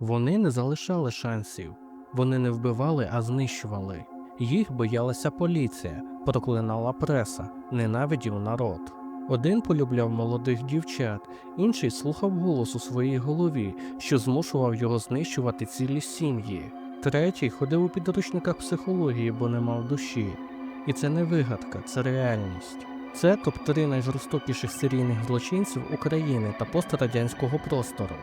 Вони не залишали шансів. Вони не вбивали, а знищували. Їх боялася поліція, проклинала преса, ненавидів народ. Один полюбляв молодих дівчат, інший слухав голос у своїй голові, що змушував його знищувати цілі сім'ї. Третій ходив у підручниках психології, бо не мав душі. І це не вигадка, це реальність. Це топ-3 найжорстокіших серійних злочинців України та пострадянського простору.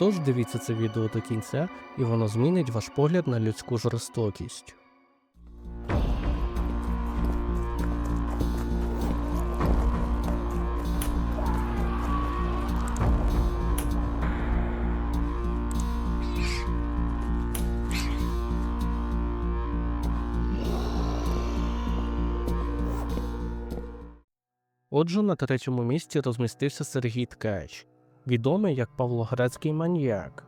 Тож дивіться це відео до кінця, і воно змінить ваш погляд на людську жорстокість. Отже, на третьому місці розмістився Сергій Ткач, відомий як Павлоградський маньяк.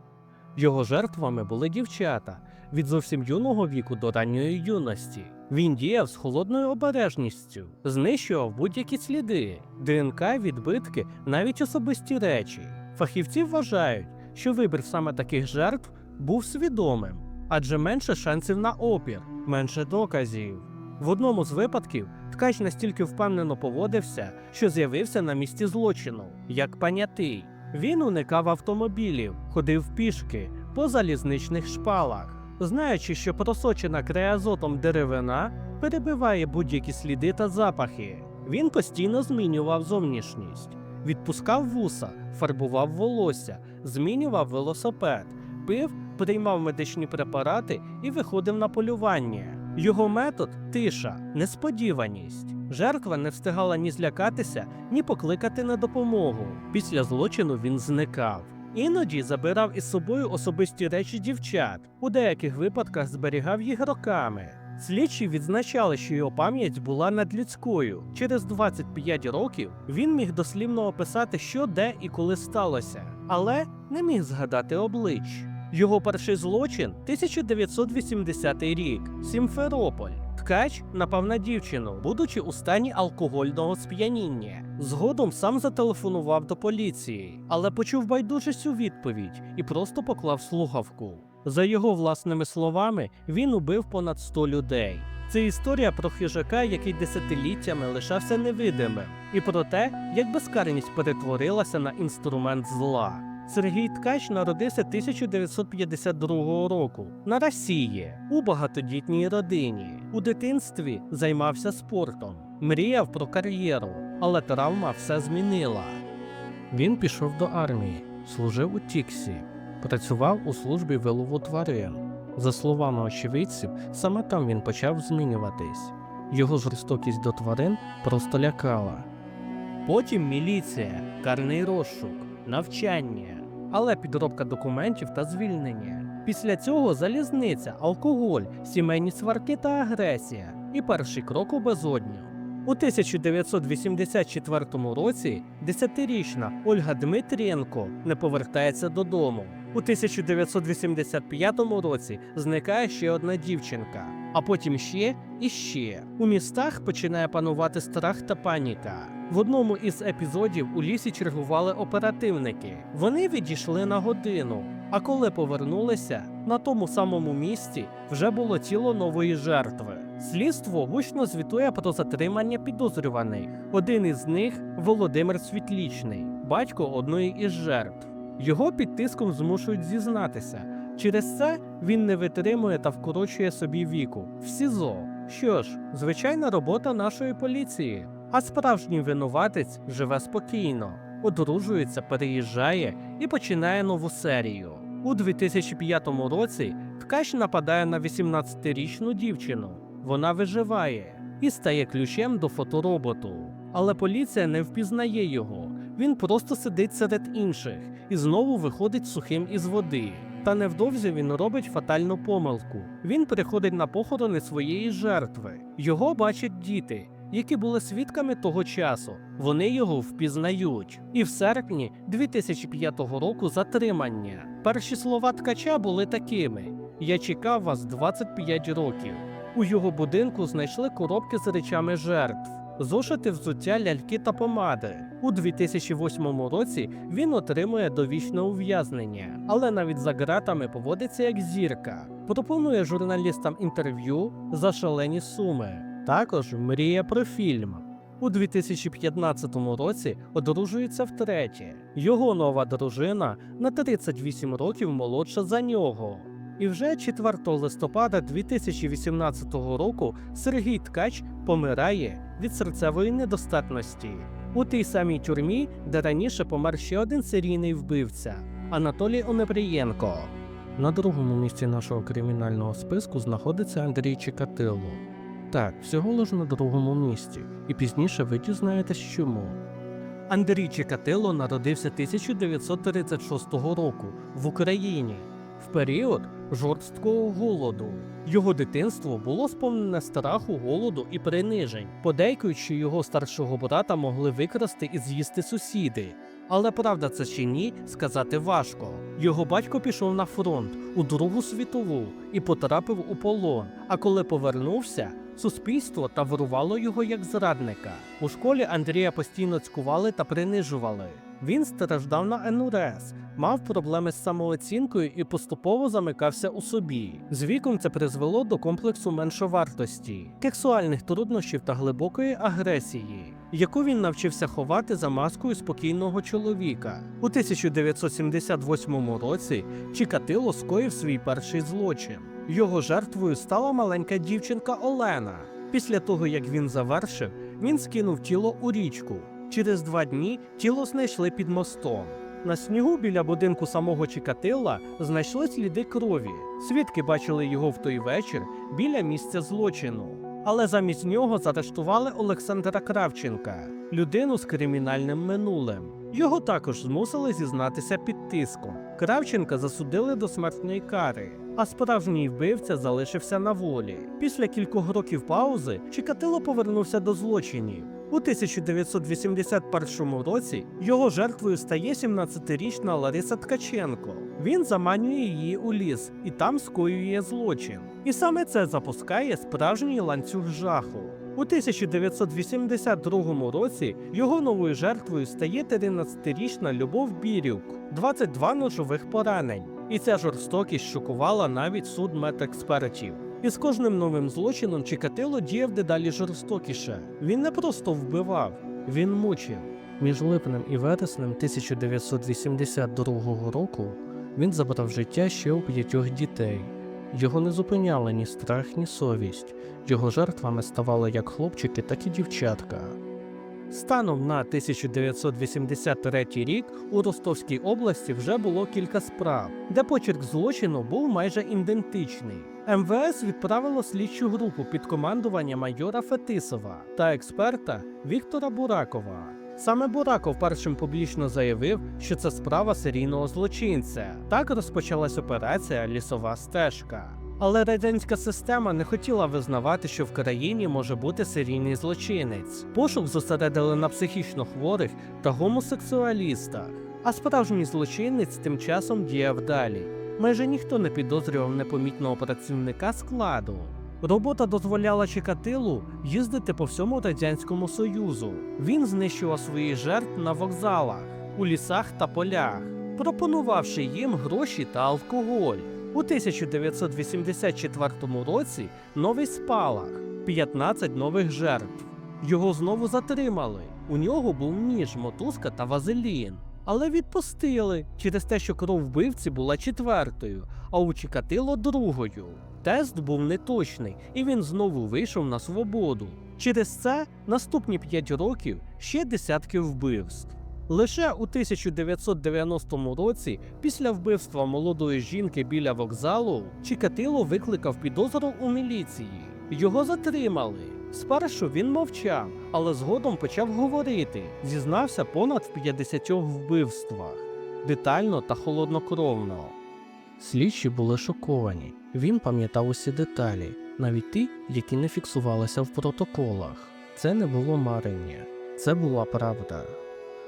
Його жертвами були дівчата від зовсім юного віку до ранньої юності. Він діяв з холодною обережністю, знищував будь-які сліди, ДНК, відбитки, навіть особисті речі. Фахівці вважають, що вибір саме таких жертв був свідомим, адже менше шансів на опір, менше доказів. В одному з випадків ткач настільки впевнено поводився, що з'явився на місці злочину, як панятий. Він уникав автомобілів, ходив пішки по залізничних шпалах, знаючи, що просочена креазотом деревина перебиває будь-які сліди та запахи. Він постійно змінював зовнішність, відпускав вуса, фарбував волосся, змінював велосипед, пив, приймав медичні препарати і виходив на полювання. Його метод тиша, несподіваність. Жертва не встигала ні злякатися, ні покликати на допомогу. Після злочину він зникав. Іноді забирав із собою особисті речі дівчат, у деяких випадках зберігав їх роками. Слідчі відзначали, що його пам'ять була надлюдською. Через 25 років він міг дослівно описати, що де і коли сталося, але не міг згадати облич. Його перший злочин 1980 рік Сімферополь. Ткач напав на дівчину, будучи у стані алкогольного сп'яніння. Згодом сам зателефонував до поліції, але почув байдужість у відповідь і просто поклав слухавку. За його власними словами, він убив понад 100 людей. Це історія про хижака, який десятиліттями лишався невидимим, і про те, як безкарність перетворилася на інструмент зла. Сергій Ткач народився 1952 року на Росії у багатодітній родині. У дитинстві займався спортом, мріяв про кар'єру, але травма все змінила. Він пішов до армії, служив у Тіксі, працював у службі вилову тварин. За словами очевидців, саме там він почав змінюватись. Його жорстокість до тварин просто лякала. Потім міліція, карний розшук, навчання, але підробка документів та звільнення. Після цього залізниця, алкоголь, сімейні сварки та агресія і перший крок у безодню. У 1984 році 10-річна Ольга Дмитрієнко не повертається додому. У 1985 році зникає ще одна дівчинка, а потім ще і ще. У містах починає панувати страх та паніка. В одному із епізодів у лісі чергували оперативники. Вони відійшли на годину. А коли повернулися, на тому самому місці вже було тіло нової жертви. Слідство гучно звітує про затримання підозрюваних. Один із них Володимир Світлічний, батько одної із жертв. Його під тиском змушують зізнатися. Через це він не витримує та вкорочує собі віку в СІЗО. Що ж, звичайна робота нашої поліції. А справжній винуватець живе спокійно, одружується, переїжджає і починає нову серію. У 2005 році ткач нападає на 18-річну дівчину. Вона виживає і стає ключем до фотороботу. Але поліція не впізнає його. Він просто сидить серед інших і знову виходить сухим із води. Та невдовзі він робить фатальну помилку. Він приходить на похорони своєї жертви. Його бачать діти, які були свідками того часу. Вони його впізнають. І в серпні 2005 року затримання. Перші слова ткача були такими: Я чекав вас 25 років. У його будинку знайшли коробки з речами жертв. Зошити взуття ляльки та помади. У 2008 році він отримує довічне ув'язнення, але навіть за ґратами поводиться як зірка. Пропонує журналістам інтерв'ю за шалені суми. Також мріє про фільм. У 2015 році одружується втретє. Його нова дружина на 38 років молодша за нього. І вже 4 листопада 2018 року Сергій Ткач помирає від серцевої недостатності у тій самій тюрмі, де раніше помер ще один серійний вбивця Анатолій Онепрієнко. На другому місці нашого кримінального списку знаходиться Андрій Чикатило. Так, всього лиш на другому місці, і пізніше ви дізнаєтесь чому. Андрій Чикатило народився 1936 року в Україні в період жорсткого голоду. Його дитинство було сповнене страху, голоду і принижень, подейкуючи його старшого брата могли викрасти і з'їсти сусіди. Але правда це чи ні, сказати важко. Його батько пішов на фронт у Другу світову і потрапив у полон. А коли повернувся, суспільство таврувало його як зрадника. У школі Андрія постійно цькували та принижували. Він страждав на НУРЕС, мав проблеми з самооцінкою і поступово замикався у собі. З віком це призвело до комплексу меншовартості, сексуальних труднощів та глибокої агресії, яку він навчився ховати за маскою спокійного чоловіка. У 1978 році Чікатило скоїв свій перший злочин. Його жертвою стала маленька дівчинка Олена. Після того, як він завершив, він скинув тіло у річку. Через два дні тіло знайшли під мостом. На снігу біля будинку самого Чикатилла знайшли сліди крові. Свідки бачили його в той вечір біля місця злочину. Але замість нього заарештували Олександра Кравченка, людину з кримінальним минулим. Його також змусили зізнатися під тиском. Кравченка засудили до смертної кари, а справжній вбивця залишився на волі. Після кількох років паузи Чикатило повернувся до злочинів. У 1981 році його жертвою стає 17-річна Лариса Ткаченко. Він заманює її у ліс і там скоює злочин. І саме це запускає справжній ланцюг жаху. У 1982 році його новою жертвою стає 13-річна Любов Бірюк, 22 ножових поранень. І ця жорстокість шокувала навіть суд медекспертів. І з кожним новим злочином Чикатило діяв дедалі жорстокіше. Він не просто вбивав, він мучив. Між липнем і вереснем 1982 року він забрав життя ще у п'ятьох дітей. Його не зупиняли ні страх, ні совість. Його жертвами ставали як хлопчики, так і дівчатка. Станом на 1983 рік у Ростовській області вже було кілька справ, де почерк злочину був майже ідентичний. МВС відправило слідчу групу під командування майора Фетисова та експерта Віктора Буракова. Саме Бураков першим публічно заявив, що це справа серійного злочинця. Так розпочалась операція Лісова стежка. Але радянська система не хотіла визнавати, що в країні може бути серійний злочинець. Пошук зосередили на психічно хворих та гомосексуалістах. А справжній злочинець тим часом діяв далі. Майже ніхто не підозрював непомітного працівника складу. Робота дозволяла Чикатилу їздити по всьому радянському союзу. Він знищував своїх жертв на вокзалах, у лісах та полях, пропонувавши їм гроші та алкоголь. У 1984 році новий спалах 15 нових жертв. Його знову затримали. У нього був ніж, мотузка та вазелін. Але відпустили через те, що кров вбивці була четвертою, а у Чикатило другою. Тест був неточний, і він знову вийшов на свободу. Через це наступні 5 років ще десятки вбивств. Лише у 1990 році, після вбивства молодої жінки біля вокзалу, Чикатило викликав підозру у міліції. Його затримали. Спершу він мовчав, але згодом почав говорити. Зізнався понад в 50 вбивствах, детально та холоднокровно. Слідчі були шоковані. Він пам'ятав усі деталі, навіть ті, які не фіксувалися в протоколах. Це не було марення, це була правда.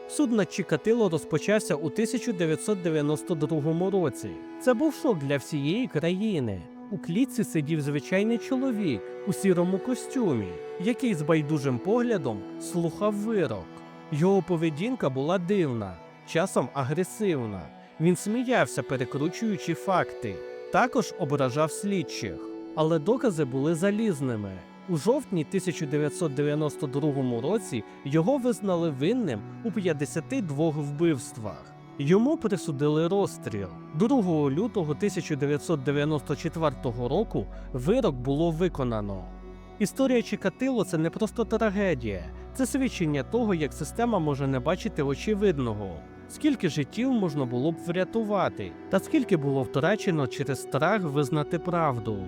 Суд над Чикатило розпочався у 1992 році. Це був шок для всієї країни. У клітці сидів звичайний чоловік у сірому костюмі, який з байдужим поглядом слухав вирок. Його поведінка була дивна, часом агресивна. Він сміявся, перекручуючи факти, також ображав слідчих, але докази були залізними. У жовтні 1992 році його визнали винним у 52 вбивствах. Йому присудили розстріл. 2 лютого 1994 року вирок було виконано. Історія Чикатило це не просто трагедія, це свідчення того, як система може не бачити очевидного, скільки життів можна було б врятувати, та скільки було втрачено через страх визнати правду.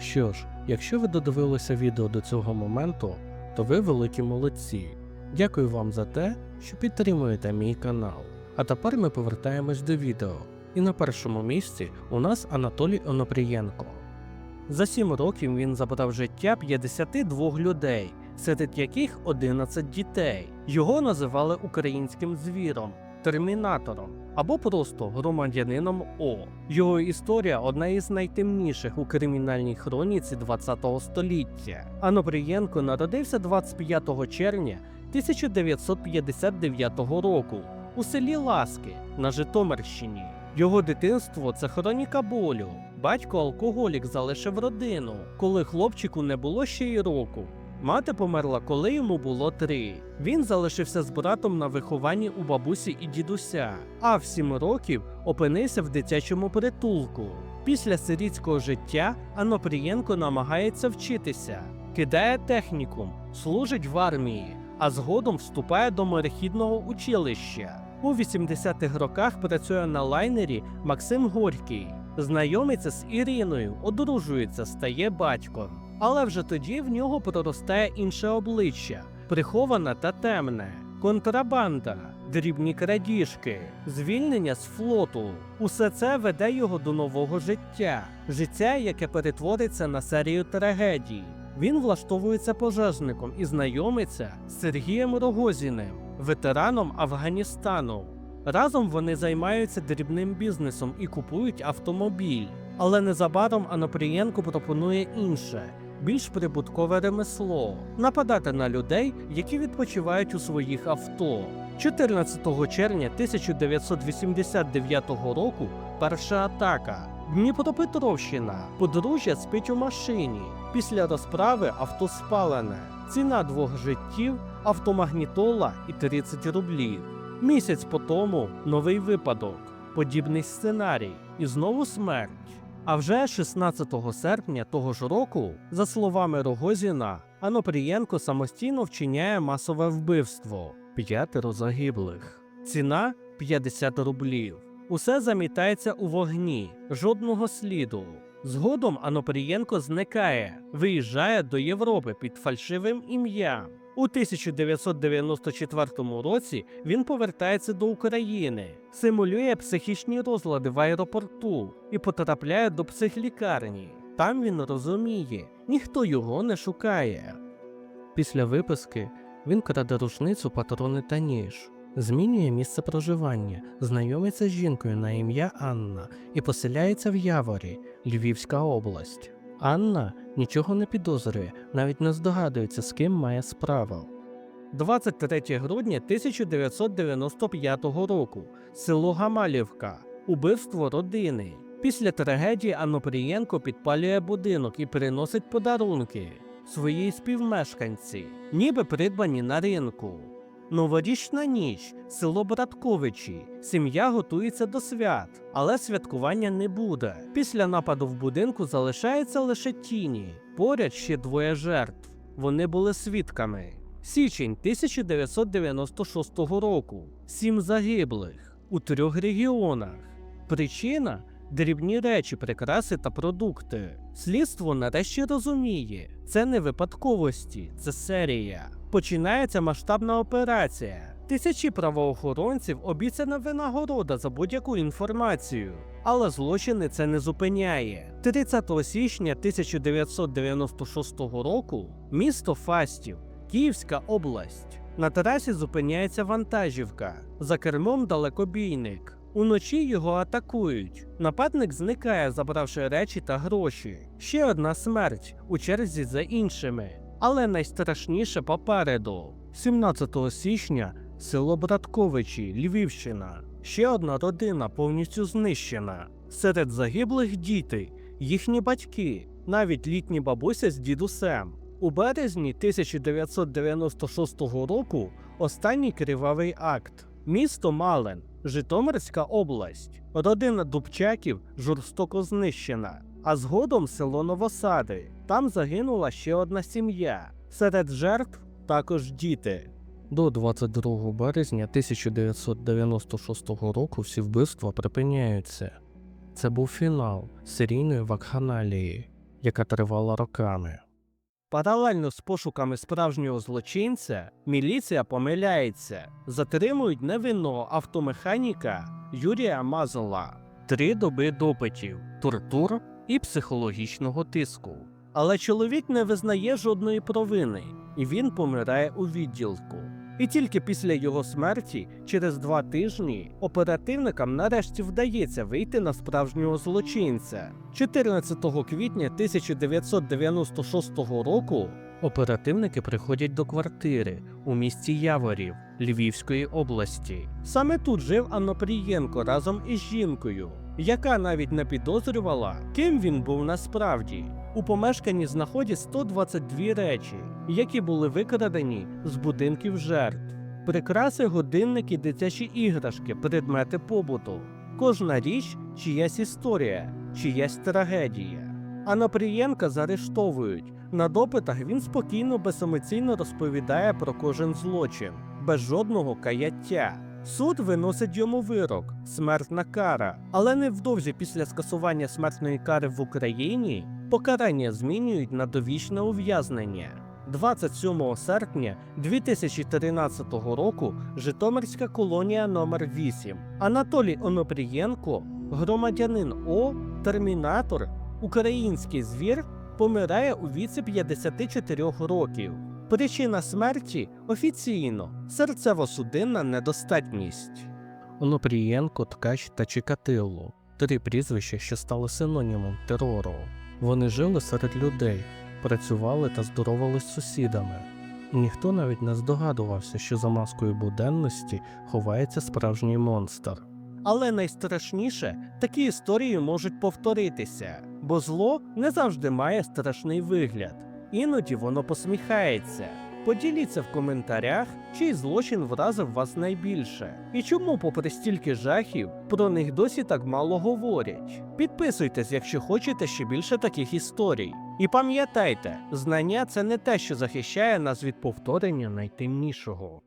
Що ж, якщо ви додивилися відео до цього моменту, то ви великі молодці. Дякую вам за те, що підтримуєте мій канал. А тепер ми повертаємось до відео. І на першому місці у нас Анатолій Онопрієнко. За сім років він забрав життя 52 людей, серед яких 11 дітей. Його називали українським звіром, термінатором або просто громадянином О. Його історія одна із найтемніших у кримінальній хроніці ХХ століття. Анопрієнко народився 25 червня 1959 року у селі Ласки на Житомирщині. Його дитинство це хроніка болю. Батько алкоголік залишив родину, коли хлопчику не було ще й року. Мати померла, коли йому було три. Він залишився з братом на вихованні у бабусі і дідуся, а в сім років опинився в дитячому притулку. Після сирітського життя Анопрієнко намагається вчитися, кидає технікум, служить в армії, а згодом вступає до морехідного училища. У 80-х роках працює на лайнері Максим Горький. Знайомиться з Іриною, одружується, стає батьком. Але вже тоді в нього проростає інше обличчя, приховане та темне, контрабанда, дрібні крадіжки, звільнення з флоту. Усе це веде його до нового життя, життя, яке перетвориться на серію трагедій. Він влаштовується пожежником і знайомиться з Сергієм Рогозіним, ветераном Афганістану. Разом вони займаються дрібним бізнесом і купують автомобіль. Але незабаром Анопрієнко пропонує інше, більш прибуткове ремесло нападати на людей, які відпочивають у своїх авто. 14 червня 1989 року перша атака. Дніпропетровщина. Подружжя спить у машині. Після розправи авто спалене. Ціна двох життів автомагнітола і 30 рублів. Місяць по тому новий випадок, подібний сценарій, і знову смерть. А вже 16 серпня того ж року, за словами Рогозіна, Анопрієнко самостійно вчиняє масове вбивство п'ятеро загиблих. Ціна 50 рублів. Усе замітається у вогні, жодного сліду. Згодом Анопрієнко зникає, виїжджає до Європи під фальшивим ім'ям. У 1994 році він повертається до України, симулює психічні розлади в аеропорту і потрапляє до психлікарні. Там він розуміє, ніхто його не шукає. Після виписки він краде рушницю, патрони та ніж, змінює місце проживання, знайомиться з жінкою на ім'я Анна і поселяється в Яворі, Львівська область. Анна нічого не підозрює, навіть не здогадується, з ким має справу. 23 грудня 1995 року. Село Гамалівка. Убивство родини. Після трагедії Анопрієнко підпалює будинок і приносить подарунки своїй співмешканці, ніби придбані на ринку. Новорічна ніч, село Братковичі. Сім'я готується до свят, але святкування не буде. Після нападу в будинку залишається лише тіні. Поряд ще двоє жертв. Вони були свідками. Січень 1996 року. Сім загиблих у трьох регіонах. Причина дрібні речі, прикраси та продукти. Слідство нарешті розуміє, це не випадковості, це серія. Починається масштабна операція. Тисячі правоохоронців обіцяна винагорода за будь-яку інформацію. Але злочини це не зупиняє. 30 січня 1996 року місто Фастів, Київська область. На трасі зупиняється вантажівка. За кермом далекобійник. Уночі його атакують. Нападник зникає, забравши речі та гроші. Ще одна смерть у черзі за іншими. Але найстрашніше попереду. 17 січня село Братковичі, Львівщина. Ще одна родина повністю знищена. Серед загиблих діти, їхні батьки, навіть літні бабуся з дідусем. У березні 1996 року останній кривавий акт. Місто Малин, Житомирська область. Родина Дубчаків жорстоко знищена. А згодом село Новосади. Там загинула ще одна сім'я. Серед жертв також діти. До 22 березня 1996 року всі вбивства припиняються. Це був фінал серійної вакханалії, яка тривала роками. Паралельно з пошуками справжнього злочинця, міліція помиляється, затримують невинного автомеханіка Юрія Мазола, три доби допитів, тортур і психологічного тиску. Але чоловік не визнає жодної провини, і він помирає у відділку. І тільки після його смерті, через два тижні, оперативникам нарешті вдається вийти на справжнього злочинця. 14 квітня 1996 року оперативники приходять до квартири у місті Яворів Львівської області. Саме тут жив Анопрієнко разом із жінкою, яка навіть не підозрювала, ким він був насправді. У помешканні знаходять 122 речі, які були викрадені з будинків жертв. Прикраси, годинники, дитячі іграшки, предмети побуту. Кожна річ чиясь історія, чиясь трагедія. Анопрієнка заарештовують. На допитах він спокійно, беземоційно розповідає про кожен злочин, без жодного каяття. Суд виносить йому вирок смертна кара. Але невдовзі після скасування смертної кари в Україні покарання змінюють на довічне ув'язнення. 27 серпня 2013 року Житомирська колонія номер 8 Анатолій Онопрієнко, громадянин О, термінатор, український звір, помирає у віці 54 років. Причина смерті офіційно серцево-судинна недостатність. Онопрієнко, Ткач та Чикатило три прізвища, що стали синонімом терору. Вони жили серед людей, працювали та здоровались з сусідами. Ніхто навіть не здогадувався, що за маскою буденності ховається справжній монстр. Але найстрашніше, такі історії можуть повторитися, бо зло не завжди має страшний вигляд, іноді воно посміхається. Поділіться в коментарях, чий злочин вразив вас найбільше, і чому, попри стільки жахів, про них досі так мало говорять. Підписуйтесь, якщо хочете ще більше таких історій. І пам'ятайте, знання це не те, що захищає нас від повторення найтемнішого.